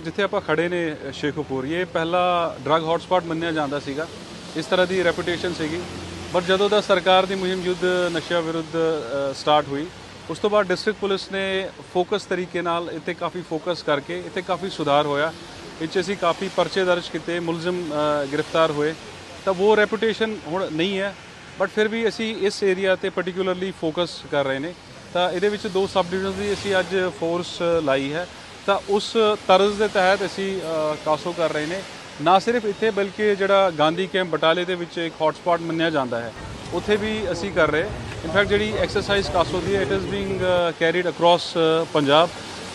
ਜਿੱਥੇ ਆਪਾਂ ਖੜੇ ਨੇ ਸ਼ੇਖੂਪੁਰ, ਇਹ ਪਹਿਲਾ ਡਰੱਗ ਹੌਟਸਪੌਟ ਮੰਨਿਆ ਜਾਂਦਾ ਸੀਗਾ। ਇਸ ਤਰ੍ਹਾਂ ਦੀ ਰੈਪੂਟੇਸ਼ਨ ਸੀਗੀ। ਬਟ ਜਦੋਂ ਦਾ ਸਰਕਾਰ ਦੀ ਮੁਹਿੰਮ ਯੁੱਧ ਨਸ਼ਾ ਵਿਰੁੱਧ ਸਟਾਰਟ ਹੋਈ, ਉਸ ਤੋਂ ਬਾਅਦ ਡਿਸਟ੍ਰਿਕਟ ਪੁਲਿਸ ਨੇ ਫੋਕਸ ਤਰੀਕੇ ਨਾਲ ਇੱਥੇ ਕਾਫੀ ਫੋਕਸ ਕਰਕੇ ਇੱਥੇ ਕਾਫੀ ਸੁਧਾਰ ਹੋਇਆ। ਇਹ 'ਚ ਅਸੀਂ ਕਾਫੀ ਪਰਚੇ ਦਰਜ ਕੀਤੇ, ਮੁਲਜ਼ਮ ਗ੍ਰਿਫਤਾਰ ਹੋਏ। ਤਾਂ ਉਹ ਰੈਪੂਟੇਸ਼ਨ ਹੁਣ ਨਹੀਂ ਹੈ। ਬਟ ਫਿਰ ਵੀ ਅਸੀਂ ਇਸ ਏਰੀਆ ਤੇ ਪਾਰਟਿਕੂਲਰਲੀ ਫੋਕਸ ਕਰ ਰਹੇ ਨੇ। ਤਾਂ ਇਹਦੇ ਵਿੱਚ ਦੋ ਸਬ ਡਿਵੀਜ਼ਨਸ ਦੀ ਅਸੀਂ ਅੱਜ ਫੋਰਸ ਲਾਈ ਹੈ। ਤਾਂ ਉਸ ਤਰਜ਼ ਦੇ ਤਹਿਤ ਅਸੀਂ ਕਾਸੋ ਕਰ ਰਹੇ ਨੇ। ਨਾ ਸਿਰਫ ਇੱਥੇ ਬਲਕਿ ਜਿਹੜਾ ਗਾਂਧੀ ਕੈਂਪ ਬਟਾਲੇ ਦੇ ਵਿੱਚ ਇੱਕ ਹੌਟਸਪੌਟ ਮੰਨਿਆ ਜਾਂਦਾ ਹੈ। ਉੱਥੇ ਵੀ ਅਸੀਂ ਕਰ ਰਹੇ। ਇਨਫੈਕਟ ਜਿਹੜੀ ਐਕਸਰਸਾਈਜ਼ ਕਾਸੋ ਦੀ ਹੈ it is being carried across Punjab.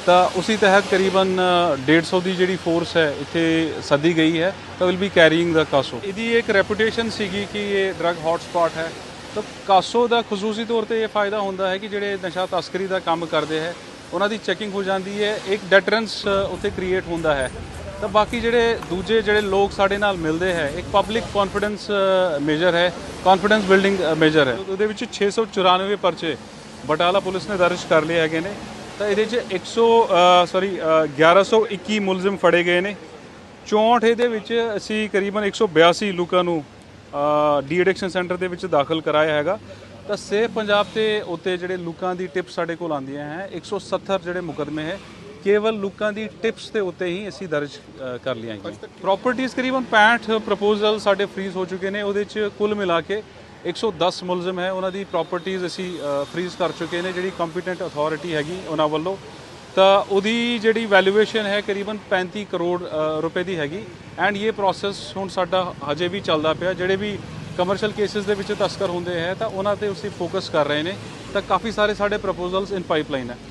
ਤਾਂ ਉਸੇ ਤਹਿਤ ਕਰੀਬਨ ਅ, 150 ਦੀ ਜਿਹੜੀ ਫੋਰਸ ਹੈ ਇੱਥੇ ਸੱਦੀ ਗਈ ਹੈ। ਤਾਂ will be carrying the CASO. ਇਹਦੀ ਇੱਕ ਰੈਪੂਟੇਸ਼ਨ ਸੀਗੀ ਕਿ ਇਹ ਡਰੱਗ ਹੌਟਸਪੌਟ ਹੈ। ਤਾਂ ਕਾਸੋ ਦਾ ਖਸੂਸੀ ਤੌਰ ਤੇ ਇਹ ਫਾਇਦਾ ਹੁੰਦਾ ਹੈ ਕਿ ਜਿਹੜੇ ਨਸ਼ਾ ਤਸਕਰੀ ਦਾ ਕੰਮ ਕਰਦੇ ਹੈ ਉਹਨਾਂ ਦੀ ਚੈਕਿੰਗ ਹੋ ਜਾਂਦੀ ਹੈ, ਇੱਕ ਡੈਟਰੈਂਸ ਉੱਥੇ ਕ੍ਰੀਏਟ ਹੁੰਦਾ ਹੈ। ਤਾਂ ਬਾਕੀ ਜਿਹੜੇ ਦੂਜੇ ਜਿਹੜੇ ਲੋਕ ਸਾਡੇ ਨਾਲ ਮਿਲਦੇ ਹੈ, ਇੱਕ ਪਬਲਿਕ ਕੌਨਫੀਡੈਂਸ ਮੇਜਰ ਹੈ ਕੌਨਫੀਡੈਂਸ ਬਿਲਡਿੰਗ ਮੇਜਰ ਹੈ। ਉਹਦੇ ਵਿੱਚ 694 ਪਰਚੇ ਬਟਾਲਾ ਪੁਲਿਸ ਨੇ ਦਰਜ ਕਰ ਲਏ ਹੈਗੇ ਨੇ। ਤਾਂ ਇਹਦੇ 'ਚ 100 ਸੌਰੀ 1121 ਮੁਲਜ਼ਮ ਫੜੇ ਗਏ ਨੇ। 64 ਇਹਦੇ ਵਿੱਚ ਅਸੀਂ ਕਰੀਬਨ 182 ਲੋਕਾਂ ਨੂੰ ਡੀ ਐਡਿਕਸ਼ਨ ਸੈਂਟਰ ਦੇ ਵਿੱਚ ਦਾਖਲ ਕਰਾਇਆ ਹੈਗਾ। ਤਾਂ ਸੇਫ ਪੰਜਾਬ ਤੇ ਉੱਤੇ ਜਿਹੜੇ ਲੋਕਾਂ ਦੀ ਟਿਪਸ ਸਾਡੇ ਕੋਲ ਆਉਂਦੀਆਂ ਹੈ 170 ਜਿਹੜੇ ਮੁਕਦਮੇ ਹੈ, ਕੇਵਲ ਲੋਕਾਂ ਦੀ ਟਿਪਸ ਦੇ ਉੱਤੇ ਹੀ ਅਸੀਂ ਦਰਜ ਕਰ ਲਿਆ ਹੈ ਪ੍ਰਾਪਰਟੀਆਂ ਕਰੀਬਨ 65 ਪ੍ਰਪੋਜ਼ਲ ਸਾਡੇ ਫ੍ਰੀਜ਼ ਹੋ ਚੁੱਕੇ ਨੇ, ਉਹਦੇ 'ਚ ਕੁੱਲ ਮਿਲਾ ਕੇ 110 ਮੁਲਜ਼ਮ ਹੈ, ਉਹਨਾਂ ਦੀ ਪ੍ਰਾਪਰਟੀਆਂ ਅਸੀਂ ਫ੍ਰੀਜ਼ ਕਰ ਚੁੱਕੇ ਨੇ, ਜਿਹੜੀ ਕੰਪੀਟੈਂਟ ਅਥਾਰਟੀ ਹੈਗੀ ਉਹਨਾਂ ਵੱਲੋਂ। ਤਾਂ ਉਹਦੀ ਜਿਹੜੀ ਵੈਲਿਊਏਸ਼ਨ ਹੈ ਕਰੀਬਨ 35 ਕਰੋੜ ਰੁਪਏ ਦੀ ਹੈਗੀ। ਐਂਡ ਇਹ ਪ੍ਰੋਸੈਸ ਹੁਣ ਸਾਡਾ ਹਜੇ ਵੀ ਚੱਲਦਾ ਪਿਆ, ਜਿਹੜੇ ਵੀ ਕਮਰਸ਼ੀਅਲ ਕੇਸਿਸ ਦੇ ਵਿੱਚ ਤਸਕਰ ਹੁੰਦੇ ਹੈ ਤਾਂ ਉਹਨਾਂ ਤੇ ਅਸੀਂ ਫੋਕਸ ਕਰ ਰਹੇ ਨੇ ਤਾਂ ਕਾਫੀ ਸਾਰੇ ਸਾਡੇ ਪ੍ਰਪੋਜ਼ਲਸ ਇਨ ਪਾਈਪਲਾਈਨ ਹੈ।